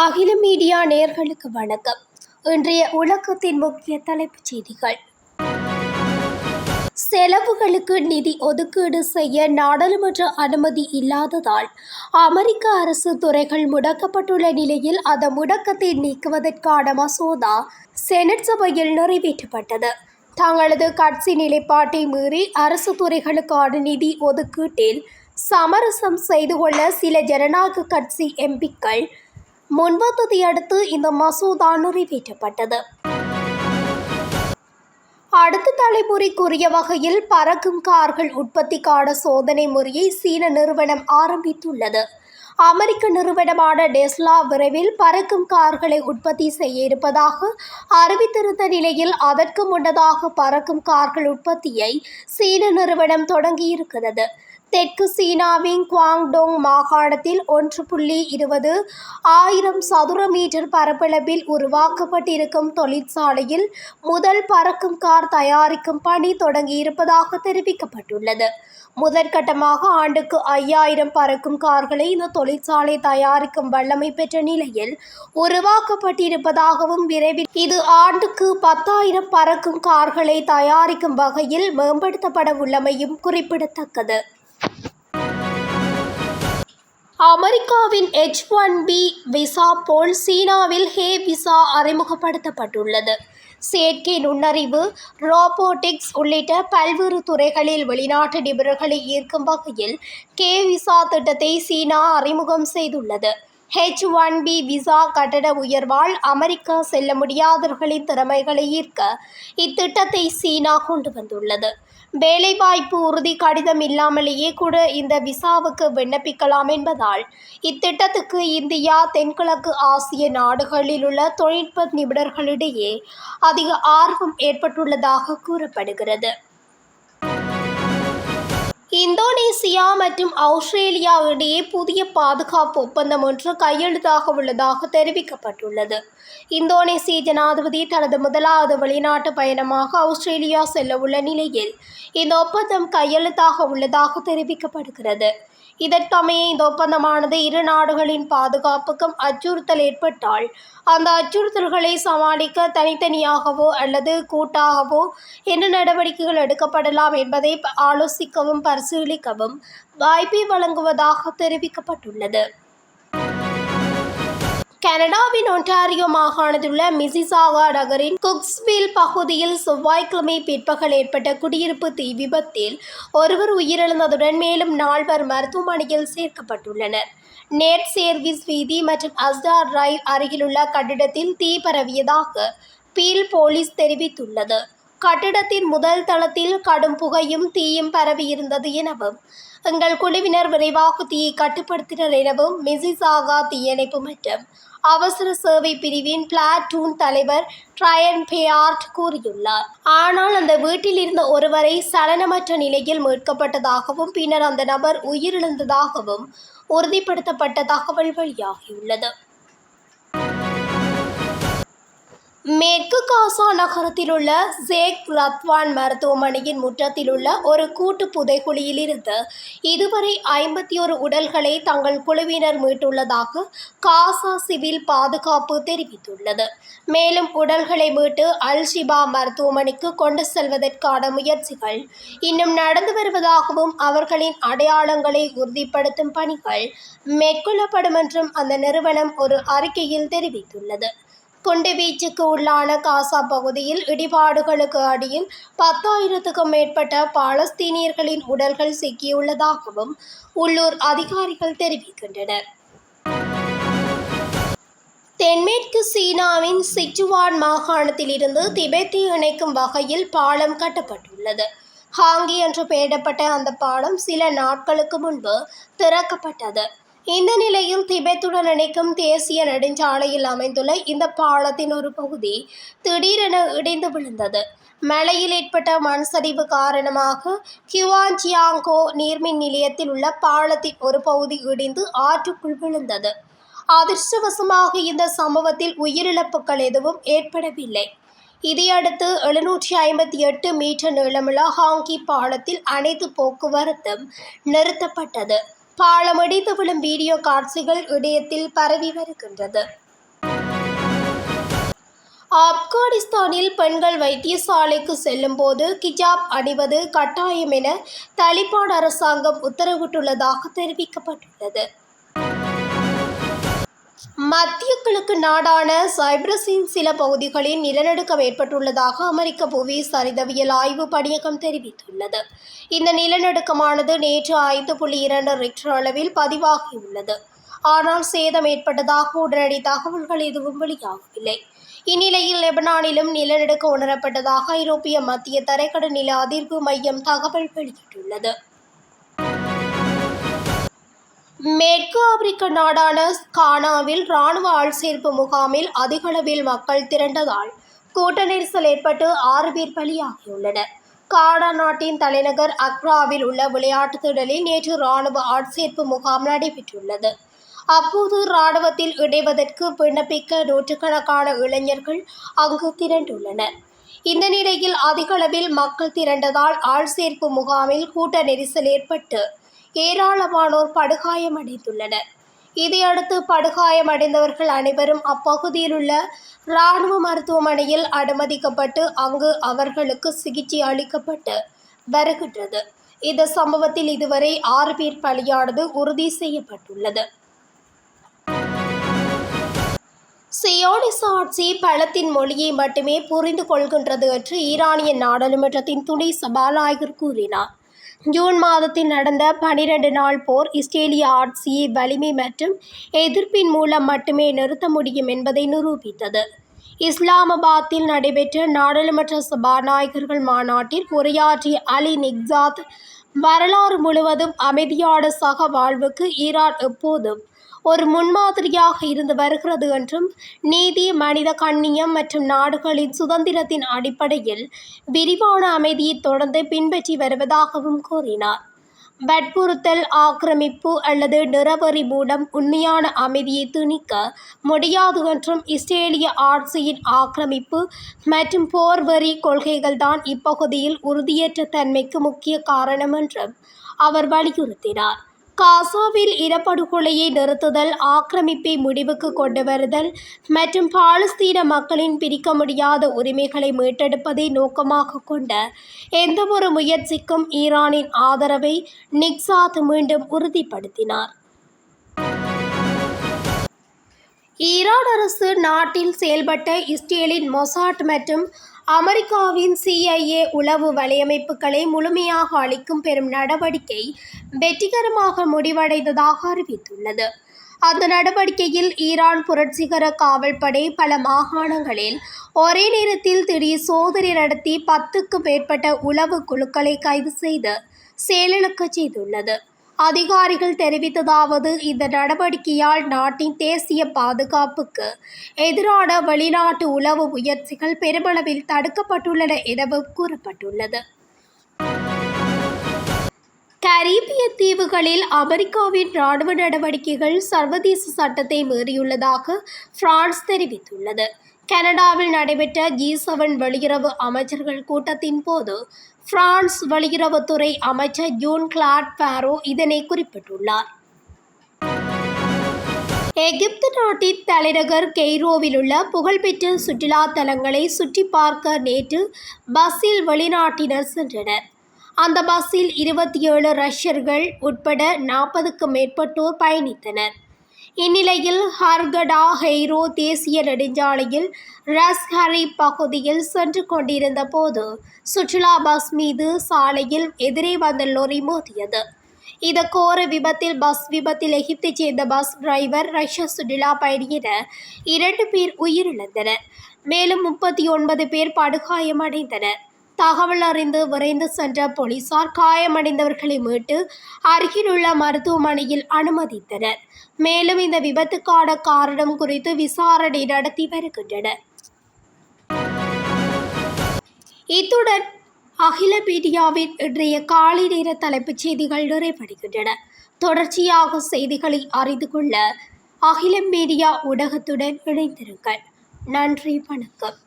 அகில மீடியா நேர்களுக்கு வணக்கம். இன்றைய உலகத்தின் முக்கிய தலைப்புச் செய்திகள். செலவுகளுக்கு நிதி ஒதுக்கீடு செய்ய நாடாளுமன்ற அனுமதி இல்லாததால் அமெரிக்க அரசு துறைகள் முடக்கப்பட்டுள்ள நிலையில் அந்த முடக்கத்தை நீக்குவதற்கான மசோதா செனட் சபையில் நிறைவேற்றப்பட்டது. தங்களது கட்சி நிலைப்பாட்டை மீறி அரசு துறைகளுக்கான நிதி ஒதுக்கீட்டில் சமரசம் செய்து கொள்ள சில ஜனநாயக கட்சி எம்பிக்கள் முன்வந்ததை அடுத்து இந்த மசோதா நிறைவேற்றப்பட்டது. அடுத்த தலைமுறைக்குரிய வகையில் பறக்கும் கார்கள் உற்பத்திக்கான சோதனை முறையை சீன நிறுவனம் ஆரம்பித்துள்ளது. அமெரிக்க நிறுவனமான டெஸ்லா விரைவில் பறக்கும் கார்களை உற்பத்தி செய்ய இருப்பதாக அறிவித்திருந்த நிலையில் அதற்கு முன்னதாக பறக்கும் கார்கள் உற்பத்தியை சீன நிறுவனம் தொடங்கியிருக்கிறது. தெற்கு சீனாவின் குவாங்டோங் மாகாணத்தில் ஒன்று புள்ளி இருபது ஆயிரம் சதுர மீட்டர் பரப்பளவில் உருவாக்கப்பட்டிருக்கும் தொழிற்சாலையில் முதல் பறக்கும் கார் தயாரிக்கும் பணி தொடங்கியிருப்பதாக தெரிவிக்கப்பட்டுள்ளது. முதற்கட்டமாக ஆண்டுக்கு ஐயாயிரம் பறக்கும் கார்களை இந்த தொழிற்சாலை தயாரிக்கும் வல்லமை பெற்ற நிலையில் உருவாக்கப்பட்டிருப்பதாகவும் விரைவில் இது ஆண்டுக்கு பத்தாயிரம் பறக்கும் கார்களை தயாரிக்கும் வகையில் மேம்படுத்தப்பட உள்ளமையும் குறிப்பிடத்தக்கது. அமெரிக்காவின் எச் ஒன் பி விசா போல் சீனாவில் ஹே விசா அறிமுகப்படுத்தப்பட்டுள்ளது. செயற்கை நுண்ணறிவு ரோபோட்டிக்ஸ் உள்ளிட்ட பல்வேறு துறைகளில் வெளிநாட்டு நிபுணர்களை ஈர்க்கும் வகையில் கே விசா திட்டத்தை சீனா அறிமுகம் செய்துள்ளது. ஹெச் ஒன் பி விசா கட்டண உயர்வால் அமெரிக்கா செல்ல முடியாதவர்களின் திறமைகளை ஈர்க்க இத்திட்டத்தை சீனா கொண்டு வந்துள்ளது. வேலைவாய்ப்பு உறுதி கடிதம் இல்லாமலேயே கூட இந்த விசாவுக்கு விண்ணப்பிக்கலாம் என்பதால் இத்திட்டத்துக்கு இந்தியா தென்கிழக்கு ஆசிய நாடுகளில் உள்ள தொழில்நுட்ப நிபுணர்களிடையே அதிக ஆர்வம் ஏற்பட்டுள்ளதாக கூறப்படுகிறது. இந்தோனேசியா மற்றும் ஆஸ்திரேலியா இடையே புதிய பாதுகாப்பு ஒப்பந்தம் ஒன்று கையெழுத்தாக உள்ளதாக தெரிவிக்கப்பட்டுள்ளது. இந்தோனேசிய ஜனாதிபதி தனது முதலாவது வெளிநாட்டு பயணமாக ஆஸ்திரேலியா செல்ல உள்ள நிலையில் இந்த ஒப்பந்தம் கையெழுத்தாக உள்ளதாக தெரிவிக்கப்படுகிறது. இதற்கமைய இந்த ஒப்பந்தமானது இரு நாடுகளின் பாதுகாப்புக்கும் அச்சுறுத்தல் ஏற்பட்டால் அந்த அச்சுறுத்தல்களை சமாளிக்க தனித்தனியாகவோ அல்லது கூட்டாகவோ என்ன நடவடிக்கைகள் எடுக்கப்படலாம் என்பதை ஆலோசிக்கவும் பரிசீலிக்கவும் வாய்ப்பை வழங்குவதாக தெரிவிக்கப்பட்டுள்ளது. கனடாவின் ஒன்டாரியோ மாகாணத்தில் உள்ள மிசிசாகா நகரின் குக்ஸ்வில் பகுதியில் செவ்வாய்க்கிழமை பிற்பகல் ஏற்பட்ட குடியிருப்பு தீ விபத்தில் ஒருவர் உயிரிழந்ததுடன் மேலும் நால்வர் மருத்துவமனையில் சேர்க்கப்பட்டுள்ளனர். நேட் சேர்விஸ் வீதி மற்றும் அஸ்டார் டிரைவ் அருகிலுள்ள கட்டிடத்தில் தீ பரவியதாக பீல் போலீஸ் தெரிவித்துள்ளது. கட்டிடத்தின் முதல் தளத்தில் கடும் புகையும் தீயும் பரவியிருந்தது எனவும் எங்கள் குழுவினர் விரைவாக தீயை கட்டுப்படுத்தினர் எனவும் மிசிசாகா தீயணைப்பு மற்றும் அவசர சேவை பிரிவின் பிளாட்டூன் தலைவர் ட்ரயன் பேயார்ட் கூறியுள்ளார். ஆனால் அந்த வீட்டில் இருந்த ஒருவரை சலனமற்ற நிலையில் மீட்கப்பட்டதாகவும் பின்னர் அந்த நபர் உயிரிழந்ததாகவும் உறுதிப்படுத்தப்பட்ட தகவல் வெளியாகியுள்ளது. மேற்கு காசா நகரத்தில் உள்ள ஜேக் ரத்வான் மருத்துவமனையின் முற்றத்தில் உள்ள ஒரு கூட்டு புதைக்குழியிலிருந்து இதுவரை ஐம்பத்தி ஒரு உடல்களை தங்கள் குழுவினர் மீட்டுள்ளதாக காசா சிவில் பாதுகாப்பு தெரிவித்துள்ளது. மேலும் உடல்களை மீட்டு அல் ஷிபா மருத்துவமனைக்கு கொண்டு செல்வதற்கான முயற்சிகள் இன்னும் நடந்து வருவதாகவும் அவர்களின் அடையாளங்களை உறுதிப்படுத்தும் பணிகள் மேற்கொள்ளப்படும் என்றும் அந்த நிறுவனம் ஒரு அறிக்கையில் தெரிவித்துள்ளது. குண்டுவீச்சுக்கு உள்ளான காசா பகுதியில் இடிபாடுகளுக்கு அடியில் பத்தாயிரத்துக்கும் மேற்பட்ட பாலஸ்தீனியர்களின் உடல்கள் சிக்கியுள்ளதாகவும் உள்ளூர் அதிகாரிகள் தெரிவிக்கின்றனர். தென்மேற்கு சீனாவின் சிச்சுவான் மாகாணத்திலிருந்து திபெத்தை இணைக்கும் வகையில் பாலம் கட்டப்பட்டுள்ளது. ஹாங்கி என்று பெயரிடப்பட்ட அந்த பாலம் சில நாட்களுக்கு முன்பு திறக்கப்பட்டது. இந்த நிலையில் திபெத்துடன் இணைக்கும் தேசிய நெடுஞ்சாலையில் அமைந்துள்ள இந்த பாலத்தின் ஒரு பகுதி திடீரென இடிந்து விழுந்தது. மழையில் ஏற்பட்ட மண் சரிவு காரணமாக கிவான்ஜியாங்கோ நீர்மின் நிலையத்தில் உள்ள பாலத்தின் ஒரு பகுதி இடிந்து ஆற்றுக்குள் விழுந்தது. அதிர்ஷ்டவசமாக இந்த சம்பவத்தில் உயிரிழப்புகள் எதுவும் ஏற்படவில்லை. இதையடுத்து எழுநூற்றி ஐம்பத்தி எட்டு மீட்டர் நீளமுள்ள ஹாங்கி பாலத்தில் அனைத்து போக்குவரத்தும் நிறுத்தப்பட்டது. பாலமடித்து விழும் வீடியோ காட்சிகள் இணையத்தில் பரவி வருகின்றது. ஆப்கானிஸ்தானில் பெண்கள் வைத்தியசாலைக்கு செல்லும்போது கிஜாப் அணிவது கட்டாயம் என தலிபான் அரசாங்கம் உத்தரவிட்டுள்ளதாக தெரிவிக்கப்பட்டுள்ளது. மத்திய கிழக்கு நாடான சைப்ரஸின் சில பகுதிகளில் நிலநடுக்கம் ஏற்பட்டுள்ளதாக அமெரிக்க புவி சரிதவியல் ஆய்வு பணியகம் தெரிவித்துள்ளது. இந்த நிலநடுக்கமானது நேற்று ஐந்து புள்ளி இரண்டு ரிக்டர் அளவில் பதிவாகியுள்ளது. ஆனால் சேதம் ஏற்பட்டதாக உடனடி தகவல்கள் எதுவும் வெளியாகவில்லை. இந்நிலையில் லெபனானிலும் நிலநடுக்கம் உணரப்பட்டதாக ஐரோப்பிய மத்திய தரைக்கடல் நில அதிர்வு மையம் தகவல் வெளியிட்டுள்ளது. மேற்கு ஆப்பிரிக்க நாடான கானாவில் இராணுவ ஆள்சேர்ப்பு முகாமில் அதிகளவில் மக்கள் திரண்டதால் கூட்ட நெரிசல் ஏற்பட்டு ஆறு பேர் பலியாகியுள்ளனர். கானா நாட்டின் தலைநகர் அக்ராவில் உள்ள விளையாட்டுத் திடலில் நேற்று இராணுவ ஆட்சேர்ப்பு முகாம் நடைபெற்றுள்ளது. அப்போது இராணுவத்தில் இணைவதற்கு விண்ணப்பிக்க நூற்றுக்கணக்கான இளைஞர்கள் அங்கு திரண்டுள்ளனர். இந்த நிலையில் அதிகளவில் மக்கள் திரண்டதால் ஆள்சேர்ப்பு முகாமில் கூட்ட நெரிசல் ஏற்பட்டு ஏராளமானோர் படுகாயமடைந்துள்ளனர். இதையடுத்து படுகாயமடைந்தவர்கள் அனைவரும் அப்பகுதியில் உள்ள இராணுவ மருத்துவமனையில் அனுமதிக்கப்பட்டு அங்கு அவர்களுக்கு சிகிச்சை அளிக்கப்பட்டு வருகின்றது. இந்த சம்பவத்தில் இதுவரை ஆறு பேர் பலியானது உறுதி செய்யப்பட்டுள்ளது. சியோனிச ஆட்சி பலத்தின் மொழியை மட்டுமே புரிந்து கொள்கின்றது என்று ஈரானிய நாடாளுமன்றத்தின் துணை சபாநாயகர் கூறினார். ஜூன் மாதத்தில் நடந்த பனிரெண்டு நாள் போர் இஸ்ரேலிய ஆட்சியை வலிமை மற்றும் எதிர்ப்பின் மூலம் மட்டுமே நிறுத்த முடியும் என்பதை நிரூபித்தது. இஸ்லாமாபாத்தில் நடைபெற்ற நாடாளுமன்ற சபாநாயகர்கள் மாநாட்டில் உரையாற்றிய அலி நிக்சாத் வரலாறு முழுவதும் அமைதியான சக வாழ்வுக்கு ஈரான் எப்போதும் ஒரு முன்மாதிரியாக இருந்து வருகிறது என்றும் நீதி மனித கண்ணியம் மற்றும் நாடுகளின் சுதந்திரத்தின் அடிப்படையில் விரிவான அமைதியை தொடர்ந்து பின்பற்றி வருவதாகவும் கூறினார். வற்புறுத்தல் ஆக்கிரமிப்பு அல்லது நிறவரி மூலம் உண்மையான அமைதியை திணிக்க முடியாது என்றும் இஸ்ரேலிய ஆட்சியின் ஆக்கிரமிப்பு மற்றும் போர்வரி கொள்கைகள்தான் இப்பகுதியில் உறுதியற்ற தன்மைக்கு முக்கிய காரணம் என்றும் அவர் வலியுறுத்தினார். காசாவில் இனப்படுகொலையை நிறுத்துதல் ஆக்கிரமிப்பை முடிவுக்கு கொண்டு வருதல் மற்றும் பாலஸ்தீன மக்களின் பிரிக்க முடியாத உரிமைகளை மீட்டெடுப்பதை நோக்கமாக கொண்ட எந்தவொரு முயற்சிக்கும் ஈரானின் ஆதரவை நிக்சாத் மீண்டும் உறுதிப்படுத்தினார். ஈரான் அரசு நாட்டில் செயல்பட்ட இஸ்ரேலின் மொசாட் மற்றும் அமெரிக்காவின் சிஐஏ உளவு வலையமைப்புகளை முழுமையாக அளிக்கும் பெரும் நடவடிக்கை வெற்றிகரமாக முடிவடைந்ததாக அறிவித்துள்ளது. அந்த நடவடிக்கையில் ஈரான் புரட்சிகர காவல்படை பல மாகாணங்களில் ஒரே நேரத்தில் திடீர் சோதனை நடத்தி பத்துக்கும் மேற்பட்ட உளவு குழுக்களை கைது செய்து செயலிழக்க செய்துள்ளது. அதிகாரிகள் தெரிவித்ததாவது இந்த நடவடிக்கையால் நாட்டின் தேசிய பாதுகாப்புக்கு எதிரான வெளிநாட்டு உளவு முயற்சிகள் பெருமளவில் தடுக்கப்பட்டுள்ளன எனவும் கூறப்பட்டுள்ளது. கரீபிய தீவுகளில் அமெரிக்காவின் இராணுவ நடவடிக்கைகள் சர்வதேச சட்டத்தை மீறியுள்ளதாக பிரான்ஸ் தெரிவித்துள்ளது. கனடாவில் நடைபெற்ற ஜி செவன் வெளியுறவு அமைச்சர்கள் கூட்டத்தின் போது பிரான்ஸ் வெளியுறவுத்துறை அமைச்சர் ஜூன் கிளாட் பாரோ இதனை குறிப்பிட்டுள்ளார். எகிப்து நாட்டின் தலைநகர் கெய்ரோவில் உள்ள புகழ்பெற்ற சுற்றுலா தலங்களை சுற்றி பார்க்க நேற்று பஸ்ஸில் வெளிநாட்டினர் சென்றனர். அந்த பஸ்ஸில் இருபத்தி ஏழு ரஷ்யர்கள் உட்பட நாற்பதுக்கும் மேற்பட்டோர் பயணித்தனர். இந்நிலையில் ஹர்கடா ஹெய்ரோ தேசிய நெடுஞ்சாலையில் ரஸ்ஹரி பகுதியில் சென்று கொண்டிருந்த போது சுற்றுலா பஸ் மீது சாலையில் எதிரே வந்த லொரி மோதியது. இந்த கோர விபத்தில் பஸ் விபத்தில் எகிப்தைச் சேர்ந்த பஸ் டிரைவர் ரஷ்ய சுற்றுலா பயணியின என இரண்டு பேர் உயிரிழந்தனர். மேலும் முப்பத்தி ஒன்பது பேர் படுகாயமடைந்தனர். தகவல் அறிந்து விரைந்து சென்ற போலீசார் காயமடைந்தவர்களை மீட்டு அருகிலுள்ள மருத்துவமனையில் அனுமதித்தனர். மேலும் இந்த விபத்துக்கான காரணம் குறித்து விசாரணை நடத்தி வருகின்றனர். இத்துடன் அகில பீடியாவின் இன்றைய காலை நேர தலைப்புச் செய்திகள் நிறைவடைகின்றன. தொடர்ச்சியாக செய்திகளை அறிந்து கொள்ள அகில மீடியா ஊடகத்துடன் இணைந்திருங்கள். நன்றி வணக்கம்.